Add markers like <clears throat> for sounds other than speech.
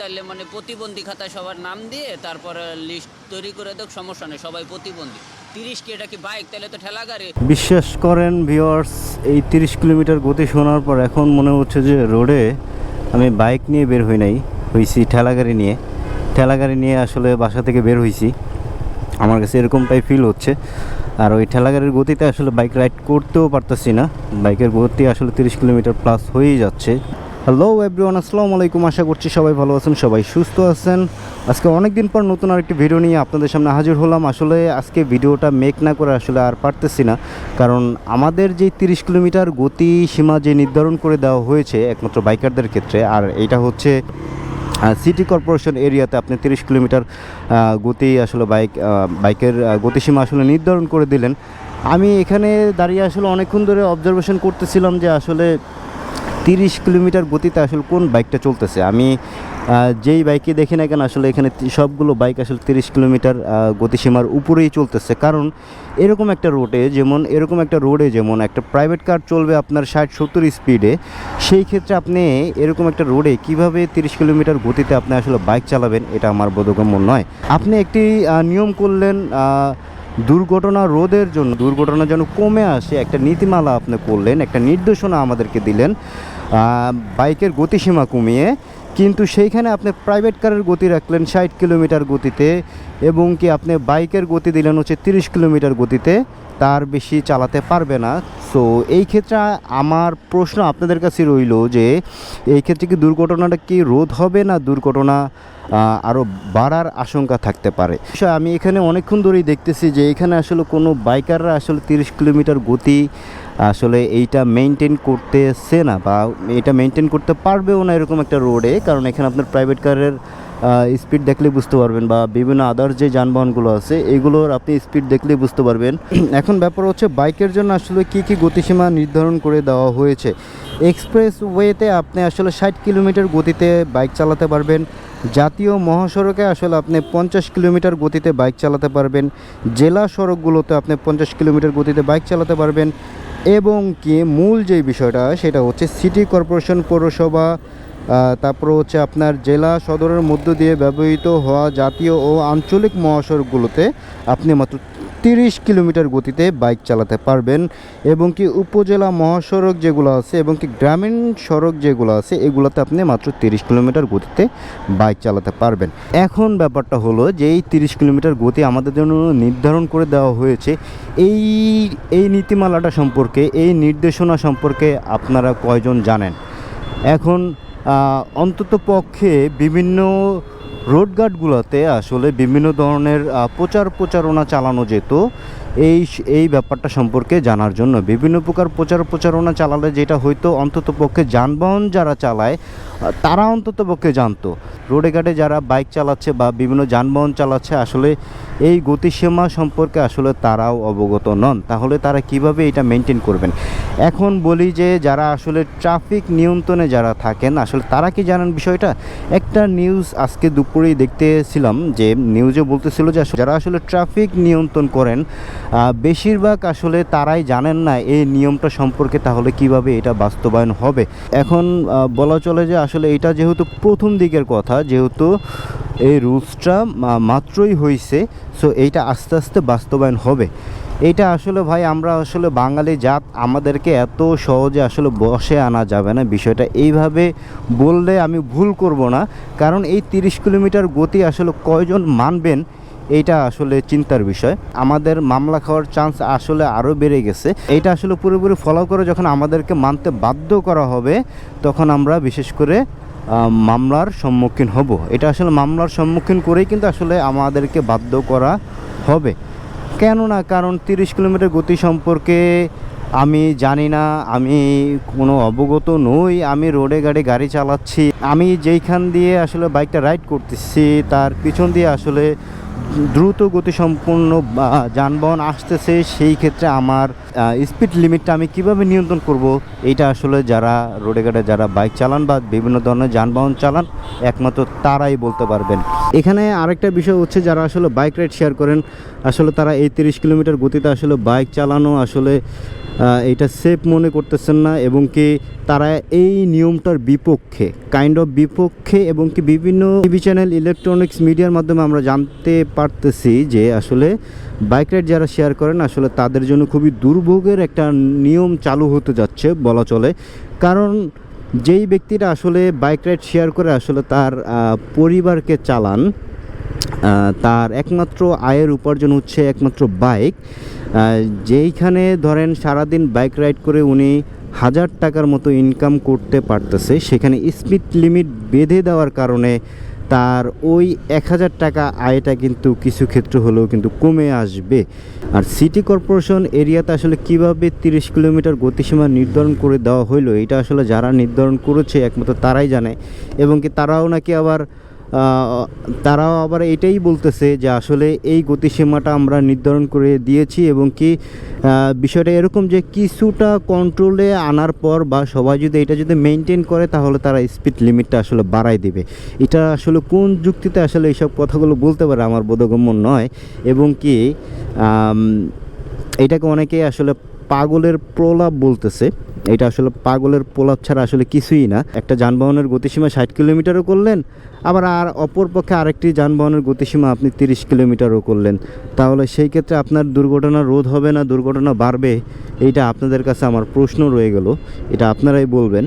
তাহলে মানে প্রতিবন্ধী খাতায় সবার নাম দিয়ে তারপরে লিস্ট তৈরি করে দেখ, সমস্যা নেই, সবাই প্রতিবন্ধী। তিরিশ কি এটা কি বাইক তাহলে তো ঠেলা গাড়ি বিশ্বাস করেন ভিওয়ার্স এই তিরিশ কিলোমিটার গতি শোনার পর এখন মনে হচ্ছে যে রোডে আমি বাইক নিয়ে বের হই নাই হয়েছি ঠেলাগাড়ি নিয়ে। ঠেলাগাড়ি নিয়ে আসলে বাসা থেকে বের হয়েছি আমার কাছে এরকমটাই ফিল হচ্ছে। আর ওই ঠেলাগাড়ির গতিতে আসলে বাইক রাইড করতেও পারতেছি না। বাইকের গতি আসলে তিরিশ কিলোমিটার প্লাস হয়েই যাচ্ছে। হ্যালো এভরিওয়ান আসসালামু আলাইকুম। আশা করছি সবাই ভালো আছেন, সবাই সুস্থ আছেন। আজকে অনেক দিন পর নতুন আরেকটি ভিডিও নিয়ে আপনাদের সামনে হাজির হলাম। আসলে আজকে ভিডিওটা মেক না করে আসলে আর পারতেছি না। কারণ আমাদের যে তিরিশ কিলোমিটার গতি সীমা যে নির্ধারণ করে দেওয়া হয়েছে একমাত্র বাইকারদের ক্ষেত্রে, আর এটা হচ্ছে সিটি কর্পোরেশন এরিয়াতে আপনি তিরিশ কিলোমিটার গতি আসলে বাইক বাইকের গতিসীমা আসলে নির্ধারণ করে দিলেন। আমি এখানে দাঁড়িয়ে আসলে অনেকক্ষণ ধরে অবজারভেশন করতেছিলাম যে আসলে তিরিশ কিলোমিটার গতিতে আসলে কোন বাইকটা চলতেছে? আমি যেই বাইকে দেখি না কেন, আসলে এখানে সবগুলো বাইক আসলে তিরিশ কিলোমিটার গতিসীমার উপরেই চলতেছে। কারণ এরকম একটা রোডে যেমন, এরকম একটা রোডে যেমন একটা প্রাইভেট কার চলবে আপনার ষাট, সত্তর স্পিডে সেই ক্ষেত্রে আপনি এরকম একটা রোডে কীভাবে তিরিশ কিলোমিটার গতিতে আপনি আসলে বাইক চালাবেন, এটা আমার বোধগম্য নয়। আপনি একটি নিয়ম করলেন দুর্ঘটনা রোধের জন্য দুর্ঘটনা যেন কমে আসে, একটা নীতিমালা আপনি করলেন, একটা নির্দেশনা আমাদেরকে দিলেন বাইকের গতিসীমা কমিয়ে, কিন্তু সেইখানে আপনি প্রাইভেট কারের গতি রাখলেন ষাট কিলোমিটার গতিতে এবং কি আপনি বাইকের গতি দিলেন হচ্ছে তিরিশ কিলোমিটার গতিতে। তার বেশি চালাতে পারবে না। সো এই ক্ষেত্রে আমার প্রশ্ন আপনাদের কাছে রইল যে, এই ক্ষেত্রে কি দুর্ঘটনাটা কি রোধ হবে না দুর্ঘটনা আরও বাড়ার আশঙ্কা থাকতে পারে? আমি এখানে অনেকক্ষণ ধরেই দেখতেছি যে, এখানে আসলে কোনো বাইকাররা আসলে তিরিশ কিলোমিটার গতি আসলে এইটা মেনটেন করতেছে না বা এটা মেনটেন করতে পারবেও না এরকম একটা রোডে কারণ এখানে আপনার প্রাইভেট কারের স্পিড দেখলে বুঝতে পারবেন বা বিভিন্ন আদার যে যানবাহনগুলো আছে, এগুলোর আপনি স্পিড দেখলেই বুঝতে পারবেন। <clears throat> এখন ব্যাপার হচ্ছে বাইকের জন্য আসলে কি কি গতিসীমা নির্ধারণ করে দেওয়া হয়েছে? এক্সপ্রেস ওয়েতে আপনি আসলে ষাট কিলোমিটার গতিতে বাইক চালাতে পারবেন। জাতীয় মহাসড়কে আসলে আপনি পঞ্চাশ কিলোমিটার গতিতে বাইক চালাতে পারবেন। জেলা সড়কগুলোতে আপনি পঞ্চাশ কিলোমিটার গতিতে বাইক চালাতে পারবেন। এবং কি মূল যে বিষয়টা, সেটা হচ্ছে সিটি কর্পোরেশন পৌরসভা তারপর হচ্ছে আপনার জেলা সদরের মধ্য দিয়ে ব্যবহৃত হওয়া জাতীয় ও আঞ্চলিক মহাসড়কগুলোতে আপনি মাত্র তিরিশ কিলোমিটার গতিতে বাইক চালাতে পারবেন এবং কি উপজেলা মহাসড়ক যেগুলো আছে এবং কি গ্রামীণ সড়ক যেগুলো আছে, এগুলোতে আপনি মাত্র তিরিশ কিলোমিটার গতিতে বাইক চালাতে পারবেন। এখন ব্যাপারটা হলো যে এই তিরিশ কিলোমিটার গতি আমাদের জন্য নির্ধারণ করে দেওয়া হয়েছে। এই এই নীতিমালাটা সম্পর্কে, এই নির্দেশনা সম্পর্কে আপনারা কয়জন জানেন? এখন অন্তত পক্ষে বিভিন্ন রোডঘাটগুলোতে আসলে বিভিন্ন ধরনের প্রচার প্রচারণা চালানো যেত। এই এই ব্যাপারটা সম্পর্কে জানার জন্য বিভিন্ন প্রকার প্রচার প্রচারণা চালালে যেটা হয়তো অন্তত পক্ষে যানবাহন যারা চালায় তারা অন্তত পক্ষে জানতো। রোডে ঘাটে যারা বাইক চালাচ্ছে বা বিভিন্ন যানবাহন চালাচ্ছে, আসলে এই গতিসীমা সম্পর্কে আসলে তারাও অবগত নন। তাহলে তারা কীভাবে এটা মেনটেন করবেন? এখন বলি যে, যারা আসলে ট্রাফিক নিয়ন্ত্রণে যারা থাকেন, আসলে তারা কি জানেন বিষয়টা? একটা নিউজ আজকে দুপুরেই দেখতেছিলাম যে নিউজে বলতেছিল যে যারা আসলে ট্রাফিক নিয়ন্ত্রণ করেন বেশিরভাগ আসলে তারাই জানেন না এই নিয়মটা সম্পর্কে তাহলে কীভাবে এটা বাস্তবায়ন হবে। এখন বলা চলে যে আসলে এটা যেহেতু প্রথম দিকের কথা, যেহেতু এই রুলসটা মাত্রই হয়েছে সো এইটা আস্তে আস্তে বাস্তবায়ন হবে। এইটা আসলে ভাই, আমরা আসলে বাঙালি জাত, আমাদেরকে এত সহজে আসলে বসে আনা যাবে না বিষয়টা। এইভাবে বললে আমি ভুল করব না, কারণ এই তিরিশ কিলোমিটার গতি আসলে কয়জন মানবেন, এইটা আসলে চিন্তার বিষয়। আমাদের মামলা খাওয়ার চান্স আসলে আরও বেড়ে গেছে। এইটা আসলে পুরোপুরি ফলো করে যখন আমাদেরকে মানতে বাধ্য করা হবে, তখন আমরা বিশেষ করে মামলার সম্মুখীন হব। এটা আসলে মামলার সম্মুখীন করেই কিন্তু আসলে আমাদেরকে বাধ্য করা হবে। কেননা, কারণ তিরিশ কিলোমিটার গতি সম্পর্কে আমি জানি না, আমি কোনো অবগত নই, আমি রোডে গাড়ি গাড়ি চালাচ্ছি। আমি যেইখান দিয়ে আসলে বাইকটা রাইড করতেছি, তার পিছন দিয়ে আসলে দ্রুত গতিসম্পন্ন যানবাহন আসতেছে, সেই ক্ষেত্রে আমার স্পিড লিমিটটা আমি কীভাবে নিয়ন্ত্রণ করব? এটা আসলে যারা রোডে ঘাটে যারা বাইক চালান বা বিভিন্ন ধরনের যানবাহন চালান, একমাত্র তারাই বলতে পারবেন। এখানে আরেকটা বিষয় হচ্ছে যারা আসলে বাইক রাইড শেয়ার করেন, আসলে তারা এই তিরিশ কিলোমিটার গতিতে আসলে বাইক চালানো আসলে এটা সেফ মনে করতেছেন না এবং কি তারা এই নিয়মটার বিপক্ষে কাইন্ড অফ বিপক্ষে এবং কি বিভিন্ন টিভি চ্যানেল ইলেকট্রনিক্স মিডিয়ার মাধ্যমে আমরা জানতে পারতেছি যে আসলে বাইক রাইড যারা শেয়ার করেন, আসলে তাদের জন্য খুবই দুর্ভোগের একটা নিয়ম চালু হতে যাচ্ছে বলা চলে। কারণ যেই ব্যক্তিরা আসলে বাইক রাইড শেয়ার করে, আসলে তার পরিবারকে চালান তার একমাত্র আয়ের উপার্জন হচ্ছে একমাত্র বাইক। যেইখানে ধরেন সারাদিন বাইক রাইড করে উনি হাজার টাকার মতো ইনকাম করতে পারতেছে, সেখানে স্পিড লিমিট বেঁধে দেওয়ার কারণে তার ওই এক হাজার টাকা আয়টা কিন্তু কিছু ক্ষেত্র হলেও কিন্তু কমে আসবে। আর সিটি কর্পোরেশন এরিয়াতে আসলে কীভাবে তিরিশ কিলোমিটার গতিসীমা নির্ধারণ করে দেওয়া হইল, এটা আসলে যারা নির্ধারণ করেছে, একমাত্র তারাই জানে। এবং কি তারাও নাকি আবার তারাও আবার এটাই বলতেছে যে আসলে এই গতিসীমাটা আমরা নির্ধারণ করে দিয়েছি এবং কি বিষয়টা এরকম যে কিছুটা কন্ট্রোলে আনার পর বা সবাই যদি এটা যদি মেনটেন করে তাহলে তারা স্পিড লিমিটটা আসলে বাড়াই দিবে। এটা আসলে কোন যুক্তিতে আসলে এইসব কথাগুলো বলতে পারে আমার বোধগম্য নয় এবং কি এটাকে অনেকে আসলে পাগলের প্রলাপ বলতেছে। এটা আসলে পাগলের প্রলাপ ছাড়া আসলে কিছুই না। একটা যানবাহনের গতিসীমা ষাট কিলোমিটারও করলেন আবার আর অপর পক্ষে আরেকটি যানবাহনের গতিসীমা আপনি তিরিশ কিলোমিটারও করলেন। তাহলে সেই ক্ষেত্রে আপনার দুর্ঘটনা রোধ হবে না, দুর্ঘটনা বাড়বে? এইটা আপনাদের কাছে আমার প্রশ্ন রয়ে গেল। এটা আপনারাই বলবেন।